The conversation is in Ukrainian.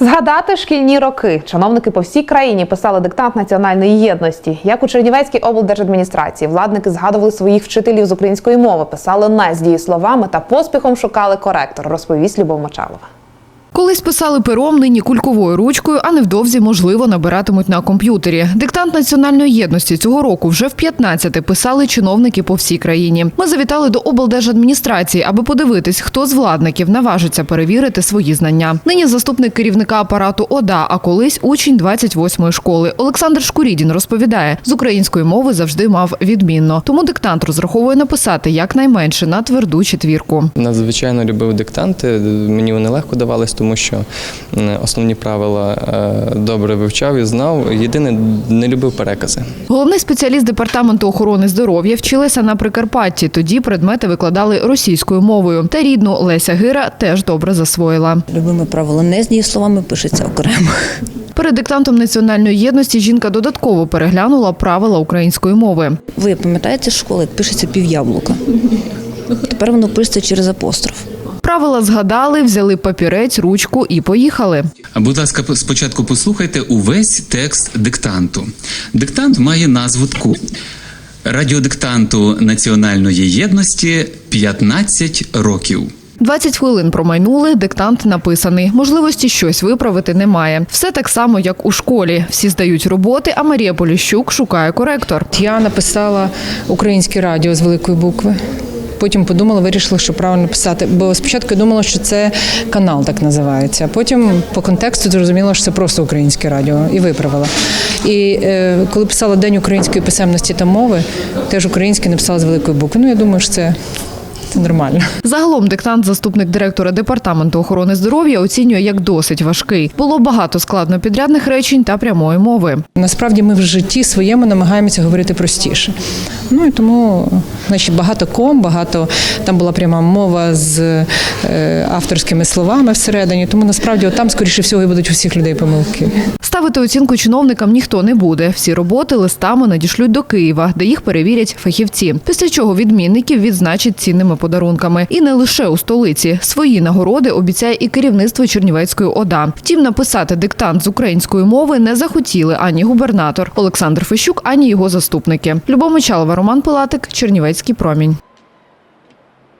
Згадати шкільні роки. Чиновники по всій країні писали диктант національної єдності. Як у Чернівецькій облдержадміністрації владники згадували своїх вчителів з української мови, писали з дієсловами та поспіхом шукали коректор, розповість Любов Мочалова. Колись писали пером, нині кульковою ручкою, а невдовзі, можливо, набиратимуть на комп'ютері. Диктант національної єдності цього року вже в 15 писали чиновники по всій країні. Ми завітали до облдержадміністрації, аби подивитись, хто з владників наважиться перевірити свої знання. Нині заступник керівника апарату ОДА, а колись учень 28-ї школи. Олександр Шкурідін розповідає, з української мови завжди мав відмінно. Тому диктант розраховує написати якнайменше на тверду четвірку. Надзвичайно любив диктанти. Мені вони легко давались, тому що основні правила е, добре вивчав і знав. Єдине, не любив перекази. Головний спеціаліст департаменту охорони здоров'я вчилася на Прикарпатті. Тоді предмети викладали російською мовою. Та рідну Леся Гира теж добре засвоїла. Любими правила не з дієсловами пишеться окремо. Перед диктантом національної єдності жінка додатково переглянула правила української мови. Ви пам'ятаєте школи, пишеться пів'яблука? Тепер воно пишеться через апостроф. Правила згадали, взяли папірець, ручку і поїхали. Будь ласка, спочатку послухайте увесь текст диктанту. Диктант має назву таку. Радіодиктанту національної єдності 15 років. 20 хвилин промайнули, диктант написаний. Можливості щось виправити немає. Все так само, як у школі. Всі здають роботи, а Марія Поліщук шукає коректор. Я написала українське радіо з великої букви. Потім подумала, вирішила, що правильно писати. Бо спочатку я думала, що це канал так називається. А потім по контексту зрозуміла, що це просто українське радіо і виправила. І е, коли писала День української писемності та мови, теж українське написала з великої букви. Ну я думаю, що це, це нормально. Загалом диктант заступник директора департаменту охорони здоров'я оцінює як досить важкий. Було багато складнопідрядних речень та прямої мови. Насправді ми в житті своєму намагаємося говорити простіше. Ну і тому значить, багато ком, багато там була пряма мова з е, авторськими словами всередині. Тому насправді от там, скоріше всього, і будуть у всіх людей помилки. Ставити оцінку чиновникам ніхто не буде. Всі роботи листами надішлють до Києва, де їх перевірять фахівці. Після чого відмінників відзначать цінними подарунками. І не лише у столиці. Свої нагороди обіцяє і керівництво Чернівецької ОДА. Втім, написати диктант з української мови не захотіли ані губернатор Олександр Фещук, ані його заступники. Любов Мочалова, Роман Пилатик, Чернівецький промінь.